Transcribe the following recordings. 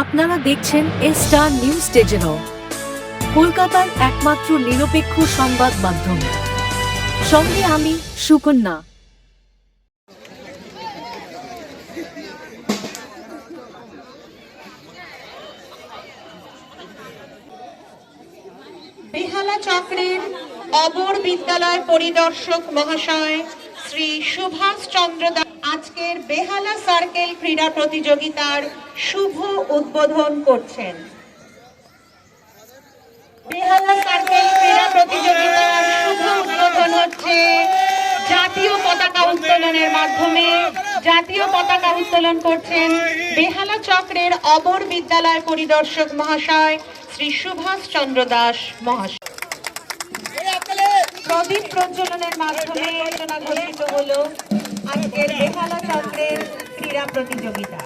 আপনারা দেখছেন এ star news স্টেজেনও কলকাতার একমাত্র নিরপেক্ষ সংবাদ মাধ্যম। সঙ্গে আমি, সুকন্যা। বেহালা চক্রের অবর বিদ্যালয় পরিদর্শক মহাশয় শ্রী সুভাষ চন্দ্র দাস। আজকের বেহালা সার্কেল ক্রীড়া প্রতিযোগিতার শুভ উদ্বোধন করছেন। বেহালা সার্কেল ক্রীড়া প্রতিযোগিতার শুভ উদ্বোধন হচ্ছে জাতীয় পতাকা উত্তোলনের মাধ্যমে। জাতীয় পতাকা উত্তোলন করছেন বেহালা চক্রের অবর বিদ্যালয় পরিদর্শক মহাশয় শ্রী সুভাষ চন্দ্র দাস মহাশয়। প্রদীপ প্রজ্বলনের মাধ্যমে ঘোষিত হলো। আজকের বেহালা চক্রের ক্রীড়া প্রতিযোগিতা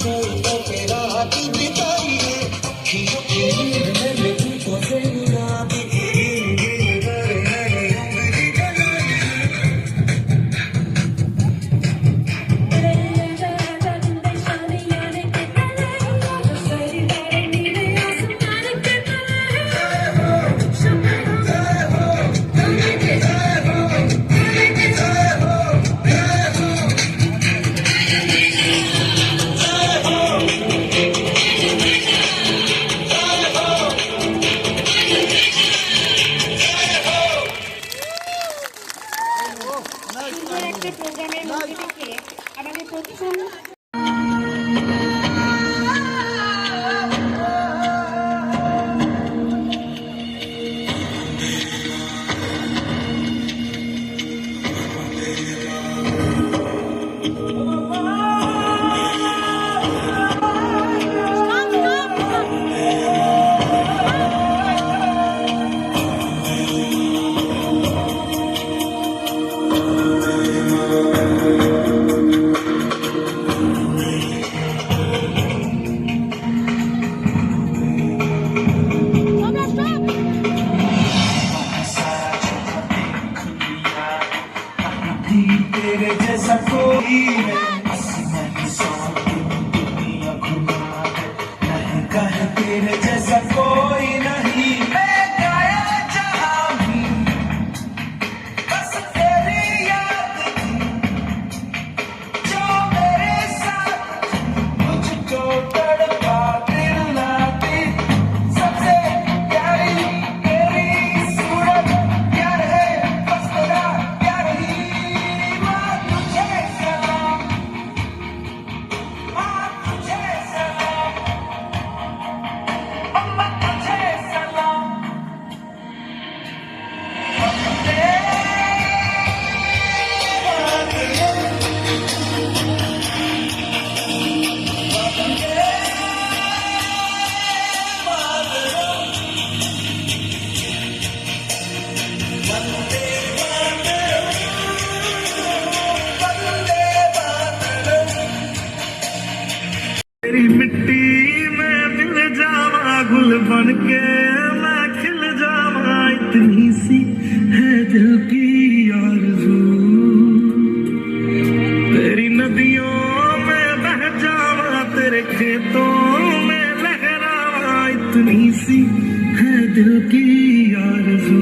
तेरा हाथ है खिल खिली আমাদের প্রোগ্রামের মধ্যে থেকে আমাদের প্রতিষ্ঠান तेरे जैसा कोई है। दुनिया घुमा है तेरे जैसा खेतों में लहरावा इतनी सी है दिल की आरज़ू।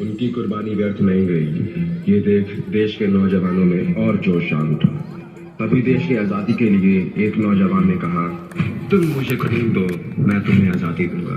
उनकी कुर्बानी व्यर्थ नहीं गई। ये देख देश के नौजवानों में और जोश जान उठा तभी देश की आज़ादी के लिए एक नौजवान ने कहा तुम मुझे करीम दो मैं तुम्हें आज़ादी दूँगा।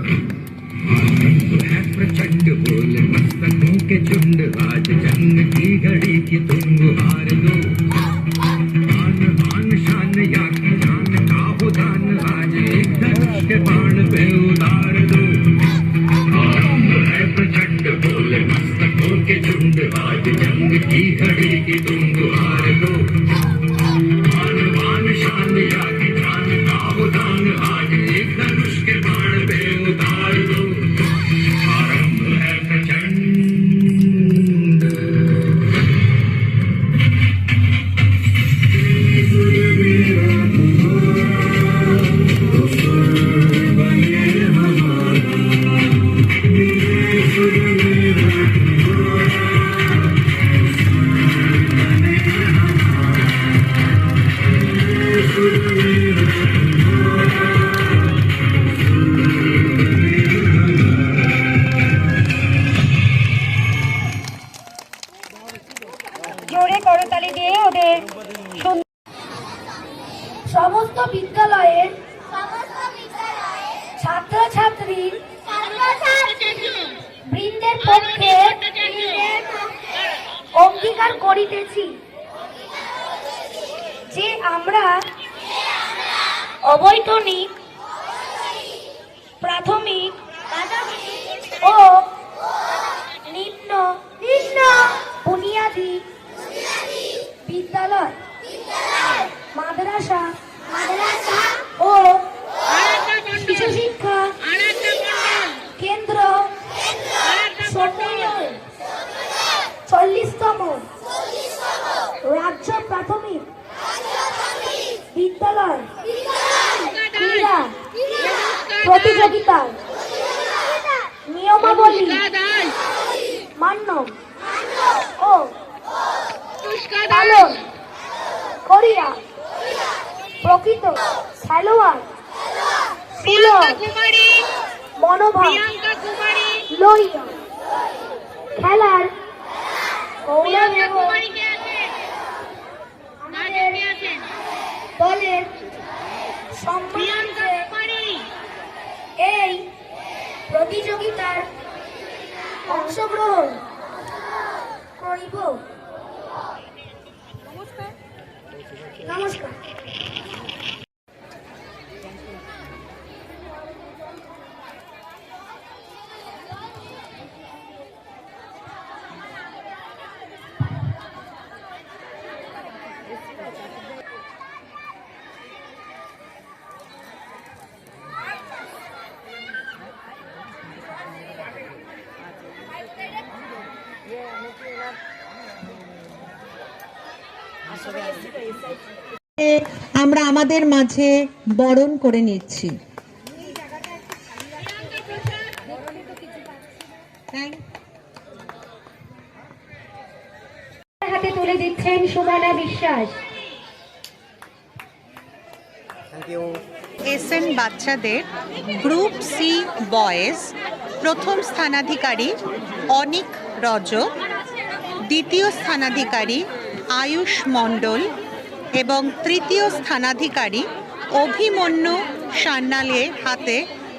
খেলোয়াড়। সুলভ মনোভাব। লইয়া খেলার দলের সম্মানার্থে এই প্রতিযোগিতার অংশগ্রহণ করিব। নমস্কার। আমরা আমাদের মাঝে বরণ করে নিচ্ছি হাতে তুলে দিচ্ছেন বিশ্বাস এসএন বাচ্চাদের গ্রুপ সি বয়েজ প্রথম স্থানাধিকারী অনিক রজক দ্বিতীয় স্থানাধিকারী আয়ুষ মণ্ডল এবং তৃতীয় স্থানাধিকারী অভিমন্যু সান্যালের হাতে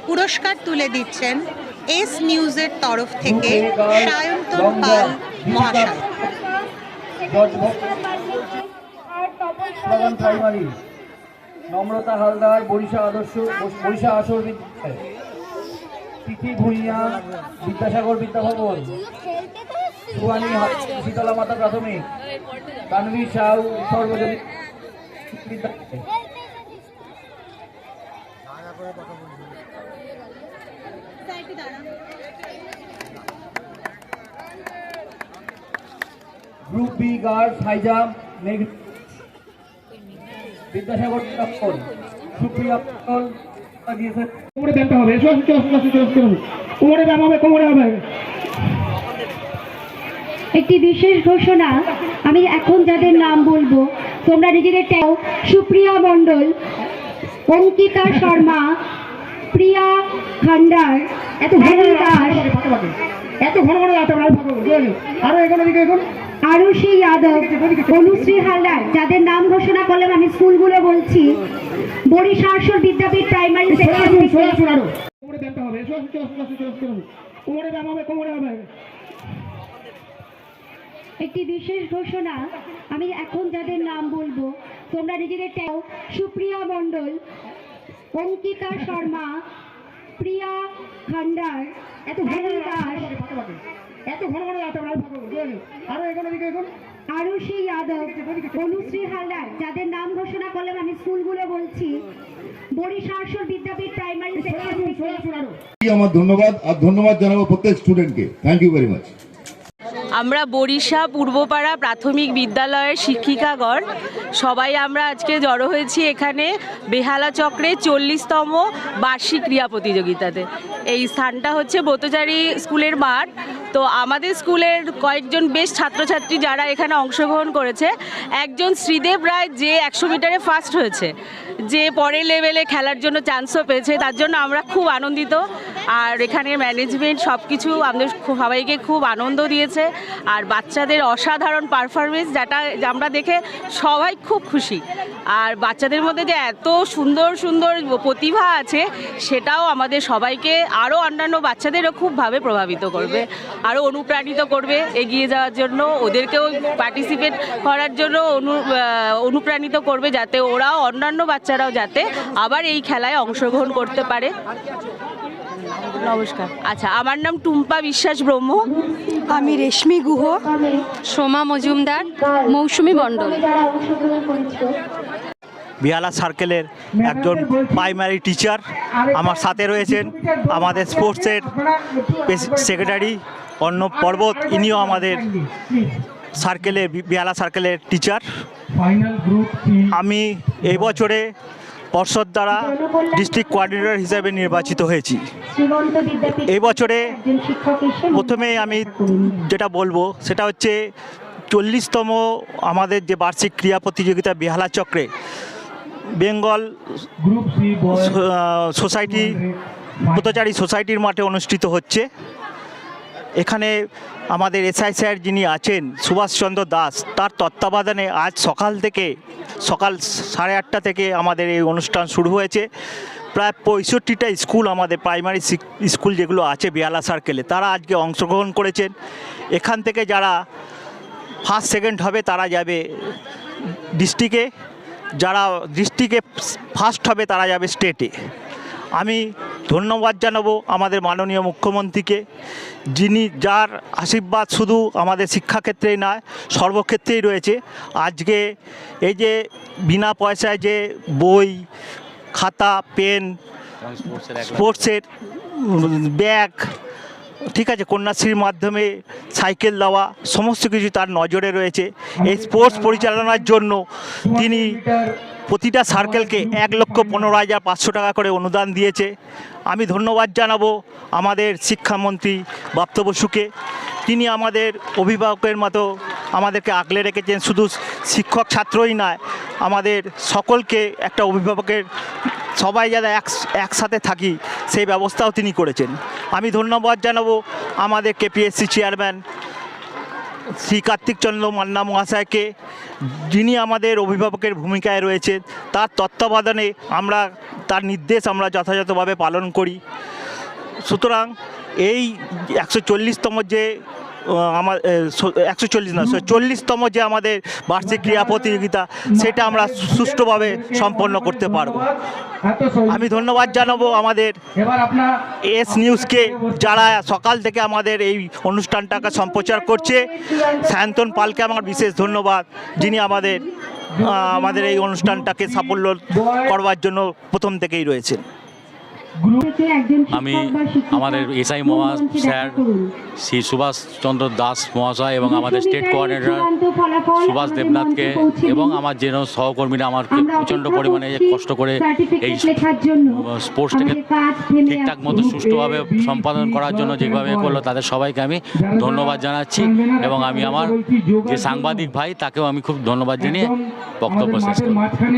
পুরস্কার তুলে দিচ্ছেন এস নিউজের তরফ থেকে সায়ন্তন পাল মহাশয়। স্লোগান প্রাইমারি নম্রতা হালদার, বরিশা আদর্শ, বরিশা আসর বিদ্যালয় তিথি ভুঁইয়া, বিদ্যাসাগর বিদ্যাভবন, সুয়ানি শীতলা মাতা প্রাথমিক তানভি সাউ সর্বজনীন group B guards high jump negative Vidyasagar বিদ্যাপন Supriya পটল দিয়েছে কোমরে ব্যায়ামটা হবে এসো এসো এসো এসো এসো এসো কোমরে ব্যায়াম হবে কোমরে হবে একটি বিশেষ ঘোষণা আমি এখন যাদের নাম বলব তোমরা নিজেদের ট্যাও সুপ্রিয়া মণ্ডল অঙ্কিতা শর্মা প্রিয়া খান্ডার এত হেমি দাস এত ঘন ঘন আরও এগোনো দিকে এগোন আরুষি যাদব অনুশ্রী হালদার যাদের নাম ঘোষণা করলাম আমি স্কুলগুলো বলছি বরিশাসর বিদ্যাপীঠ প্রাইমারি একটি বিশেষ ঘোষণা আমি এখন যাদের নাম বলব তোমরা নিজেদের সুপ্রিয়া মণ্ডল অঙ্কিতা শর্মা প্রিয়া খান্ডার এত দাস এত ঘন ঘন আমরা আরও এগোনো দিকে এগোন। আরুষি যাদব অনুশ্রী হালদার যাদের নাম ঘোষণা করলাম আমি স্কুলগুলো বলছি বিদ্যাপীঠ প্রাইমারি আমার ধন্যবাদ আর ধন্যবাদ জানাব প্রত্যেক স্টুডেন্টকে থ্যাংক ইউ ভেরি মাচ আমরা বরিশা পূর্বপাড়া প্রাথমিক বিদ্যালয়ের শিক্ষিকাগণ সবাই আমরা আজকে জড়ো হয়েছি এখানে বেহালা চক্রে চল্লিশতম বার্ষিক ক্রীড়া প্রতিযোগিতাতে। এই স্থানটা হচ্ছে ব্রতচারী স্কুলের মাঠ তো আমাদের স্কুলের কয়েকজন বেশ ছাত্রছাত্রী যারা এখানে অংশগ্রহণ করেছে, একজন শ্রীদেব রায় যে একশো মিটারে ফার্স্ট হয়েছে, যে পরের লেভেলে খেলার জন্য চান্সও পেয়েছে, তার জন্য আমরা খুব আনন্দিত। আর এখানে ম্যানেজমেন্ট সব কিছু আমাদের সবাইকে খুব আনন্দ দিয়েছে। আর বাচ্চাদের অসাধারণ পারফরমেন্স যেটা আমরা দেখে সবাই খুব খুশি। আর বাচ্চাদের মধ্যে যে এত সুন্দর সুন্দর প্রতিভা আছে, সেটাও আমাদের সবাইকে আরও অন্যান্য বাচ্চাদেরও খুবভাবে প্রভাবিত করবে। আরও অনুপ্রাণিত করবে এগিয়ে যাওয়ার জন্য ওদেরকেও পার্টিসিপেট করার জন্য অনু অনুপ্রাণিত করবে যাতে ওরাও অন্যান্য বাচ্চারাও যাতে আবার এই খেলায় অংশগ্রহণ করতে পারে। নমস্কার। আচ্ছা আমার নাম টুম্পা বিশ্বাস ব্রহ্ম। আমি রেশমি গুহ। সোমা মজুমদার মৌসুমি মণ্ডল। বিহালা সার্কেলের একজন প্রাইমারি টিচার আমার সাথে রয়েছেন আমাদের স্পোর্টসের সেক্রেটারি অর্ণব পর্বত ইনিও আমাদের সার্কেলের বিহালা সার্কেলের টিচার আমি এই বছরে পর্ষদ দ্বারা ডিস্ট্রিক্ট কোঅর্ডিনেটর হিসেবে নির্বাচিত হয়েছি। এই বছরে প্রথমে আমি যেটা বলব সেটা হচ্ছে চল্লিশতম আমাদের যে বার্ষিক ক্রীড়া প্রতিযোগিতা বেহালা চক্রে বেঙ্গল সোসাইটি ব্রতচারী সোসাইটির মাঠে অনুষ্ঠিত হচ্ছে। এখানে আমাদের এসআই স্যার যিনি আছেন, সুভাষচন্দ্র দাস, তার তত্ত্বাবধানে আজ সকাল থেকে, সকাল সাড়ে আটটা থেকে আমাদের এই অনুষ্ঠান শুরু হয়েছে। প্রায় পঁয়ষট্টিটা স্কুল আমাদের প্রাইমারি স্কুল যেগুলো আছে বেয়ালা সার্কেলে তারা আজকে অংশগ্রহণ করেছেন। এখান থেকে যারা ফার্স্ট সেকেন্ড হবে, তারা যাবে ডিস্ট্রিক্টে যারা ডিস্ট্রিক্টে ফার্স্ট হবে, তারা যাবে স্টেটে আমি ধন্যবাদ জানাব আমাদের মাননীয় মুখ্যমন্ত্রীকে, যিনি যার আশীর্বাদ শুধু আমাদের শিক্ষাক্ষেত্রেই নয় সর্বক্ষেত্রেই রয়েছে। আজকে এই যে বিনা পয়সায় যে বই, খাতা, পেন, স্পোর্টসের ব্যাগ, ঠিক আছে, কন্যাশ্রীর মাধ্যমে সাইকেল দেওয়া, সমস্ত কিছু তার নজরে রয়েছে। এই স্পোর্টস পরিচালনার জন্য তিনি প্রতিটা সার্কেলকে এক লক্ষ পনেরো হাজার পাঁচশো টাকা করে অনুদান দিয়েছে। আমি ধন্যবাদ জানাব আমাদের শিক্ষামন্ত্রী বাপ্ত বসুকে তিনি আমাদের অভিভাবকের মতো আমাদেরকে আগলে রেখেছেন। শুধু শিক্ষক ছাত্রই নয়, আমাদের সকলকে একটা অভিভাবকের সবাই যারা এক একসাথে থাকি, সেই ব্যবস্থাও তিনি করেছেন। আমি ধন্যবাদ জানাব আমাদের কেপিএসসি চেয়ারম্যান শ্রী কার্তিক চন্দ্র মান্না মহাশয়কে, যিনি আমাদের অভিভাবকের ভূমিকায় রয়েছে তার তত্ত্বাবধানে আমরা, তার নির্দেশ আমরা যথাযথভাবে পালন করি। সুতরাং এই একশো চল্লিশতম যে আমার একশো চল্লিশ না চল্লিশতম যে আমাদের বার্ষিক ক্রীড়া প্রতিযোগিতা, সেটা আমরা সুষ্ঠুভাবে সম্পন্ন করতে পারব। আমি ধন্যবাদ জানাব আমাদের এস নিউজকে, যারা সকাল থেকে আমাদের এই অনুষ্ঠানটাকে সম্প্রচার করছে। সায়ন্তন পালকে আমার বিশেষ ধন্যবাদ, যিনি আমাদের আমাদের এই অনুষ্ঠানটাকে সাফল্য করবার জন্য প্রথম থেকেই রয়েছেন। আমি আমাদের এসআই মহা স্যার। শ্রী সুভাষচন্দ্র দাস মহাশয় এবং আমাদের স্টেট কোঅর্ডিনেটর সুভাষ দেবনাথকে। এবং আমার যেন সহকর্মীরা আমার প্রচণ্ড পরিমাণে কষ্ট করে এই সার্টিফিকেট লেখার জন্য স্পোর্টসটাকে ঠিকঠাক মতো সুষ্ঠুভাবে সম্পাদন করার জন্য যেভাবে করল তাদের সবাইকে আমি ধন্যবাদ জানাচ্ছি এবং আমি আমার যে সাংবাদিক ভাই তাকেও আমি খুব ধন্যবাদ জানিয়ে বক্তব্য শেষ মাঠের